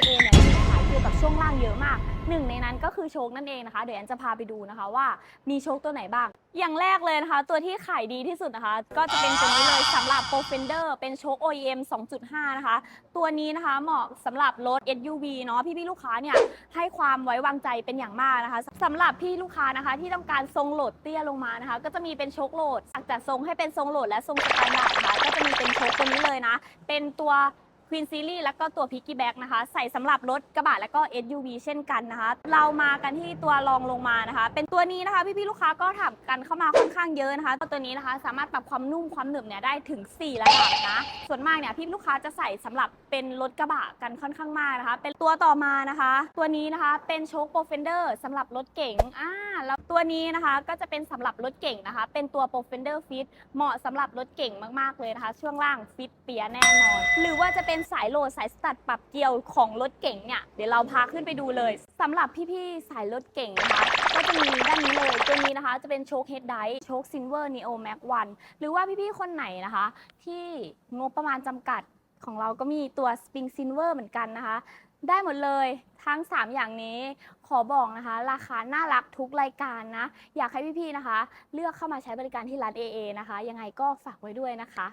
AA เนี่ยมีขายเกี่ยวกับช่วงล่างเยอะมากหนึ่งในนั้นก็คือโชคนั่นเองนะคะเดี๋ยวแอนจะพาไปดูนะคะว่ามีโชคตัวไหนบ้าง อย่างแรกเลยนะคะ ตัวที่ขายดีที่สุดนะคะ ก็จะเป็นตัวนี้เลยสำหรับ Pro Fender เป็นโชค OEM 2.5 นะคะ ตัวนี้นะคะเหมาะสำหรับรถ SUV เนาะพี่ๆลูกค้าเนี่ยให้ความไว้วางใจเป็นอย่างมากนะคะสำหรับพี่ลูกค้านะคะ ที่ต้องการทรงโหลดเตี้ยลงมานะคะ ก็จะมีเป็นโชคโหลดอยากจะทรงให้เป็นทรงโหลดและทรงสแตนดาร์ดนะคะก็จะมีเป็นโชคตัวนี้เลยนะ เป็นตัว Queen Series แล้วก็ตัว Piggy Back นะคะ ใส่สำหรับรถกระบะแล้วก็ SUV เช่นกันนะคะ เรามากันที่ตัวรองลงมานะคะ เป็นตัวนี้นะคะ พี่ๆลูกค้าก็ถามกันเข้ามาค่อนข้างเยอะนะคะตัวนี้นะคะสามารถปรับความนุ่มความหนึบเนี่ยได้ถึง 4 ระดับนะ ส่วนมากเนี่ยพี่ลูกค้าจะใส่สำหรับเป็นรถกระบะกันค่อนข้างมากนะคะ เป็นตัวต่อมานะคะ ตัวนี้นะคะเป็นโชคโปรเฟนเดอร์สำหรับรถเก๋งอ่า แล้วตัวนี้นะคะก็จะเป็นสำหรับรถเก๋งนะคะ เป็นตัวโปรเฟนเดอร์ฟิตเหมาะสำหรับรถเก๋งมากๆเลยนะคะ ช่วงล่างฟิตเปียแน่นอน หรือว่าจะเป็นสายโหลดสายสตัดปรับเกียวของรถเก๋งเนี่ยเดี๋ยวเราพาขึ้นไปดูเลยสำหรับพี่ๆสายรถเก๋งนะคะก็จะมีด้านนี้เลยตัวนี้นะคะจะเป็นโชคเฮดไดโชคซินเวอร์นีโอแม็กวันหรือว่าพี่ๆคนไหนนะคะ ที่งบประมาณจำกัด ของเราก็มีตัว Spring Silver เหมือนกันนะคะ ได้หมดเลยทั้ง 3 อย่างนี้ขอบอกนะคะ ราคาน่ารักทุกรายการนะ อยากให้พี่ๆนะคะ เลือกเข้ามาใช้บริการที่ร้าน AA นะคะ ยังไงก็ฝากไว้ด้วยนะคะ